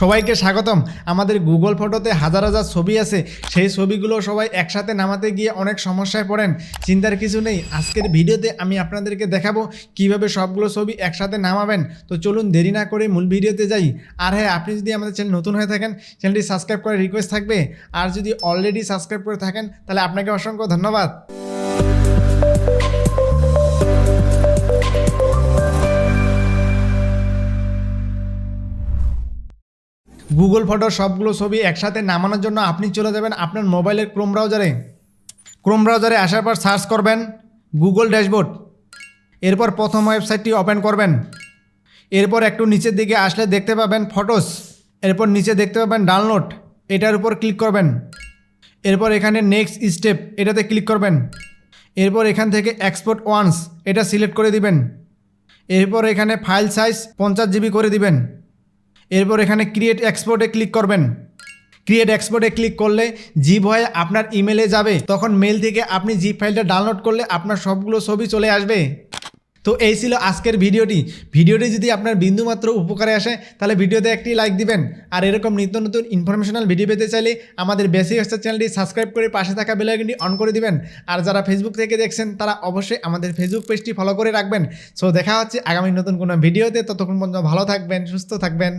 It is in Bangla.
সবাইকে স্বাগতম। আমাদের গুগল ফটোতে হাজার হাজার ছবি আছে। সেই ছবিগুলো সবাই একসাথে নামাতে গিয়ে অনেক সমস্যায় পড়েন। চিন্তার কিছু নেই। আজকের ভিডিওতে আমি আপনাদেরকে দেখাবো কীভাবে সবগুলো ছবি একসাথে নামাবেন। তো চলুন দেরি না করে মূল ভিডিওতে যাই। আর হ্যাঁ আপনি যদি আমাদের চ্যানেল নতুন হয়ে থাকেন, চ্যানেলটি সাবস্ক্রাইব করার রিকোয়েস্ট থাকবে। আর যদি অলরেডি সাবস্ক্রাইব করে থাকেন, তাহলে আপনাকে অসংখ্য ধন্যবাদ। গুগল ফটোর সবগুলো ছবি একসাথে নামানোর জন্য আপনি চলে যাবেন আপনার মোবাইলের ক্রোম ব্রাউজারে ক্রোম ব্রাউজারে আসার পর সার্চ করবেন গুগল ড্যাশবোর্ড এরপর প্রথম ওয়েবসাইটটি ওপেন করবেন। এরপর একটু নিচের দিকে আসলে দেখতে পাবেন ফটোস এরপর নিচে দেখতে পাবেন ডাউনলোড এটার উপর ক্লিক করবেন। এরপর এখানে নেক্সট স্টেপ এটাতে ক্লিক করবেন। এরপর এখান থেকে এক্সপোর্ট ওয়ান্স এটা সিলেক্ট করে দিবেন। এরপর এখানে ফাইল সাইজ পঞ্চাশ জিবি করে দিবেন। এরপর এখানে ক্রিয়েট এক্সপোর্টে ক্লিক করবেন। ক্রিয়েট এক্সপোর্টে ক্লিক করলে জিপ হয়ে আপনার ইমেলে যাবে। তখন মেল থেকে আপনি জিপ ফাইলটা ডাউনলোড করলে আপনার সবগুলো ছবি চলে আসবে। তো এই ছিল আজকের ভিডিওটি। ভিডিওটি যদি আপনার বিন্দুমাত্র উপকারে আসে, তাহলে ভিডিওতে একটি লাইক দিবেন। আর এরকম নিত্য নতুন ইনফরমেশনাল ভিডিও পেতে চাইলে আমাদের বেসিক হচ্ছে চ্যানেলটি সাবস্ক্রাইব করে পাশে থাকা বেলাইকনটি অন করে দিবেন। আর যারা ফেসবুক থেকে দেখছেন, তারা অবশ্যই আমাদের ফেসবুক পেজটি ফলো করে রাখবেন। সো দেখা হচ্ছে আগামী নতুন কোনো ভিডিওতে ততক্ষণ পর্যন্ত ভালো থাকবেন, সুস্থ থাকবেন।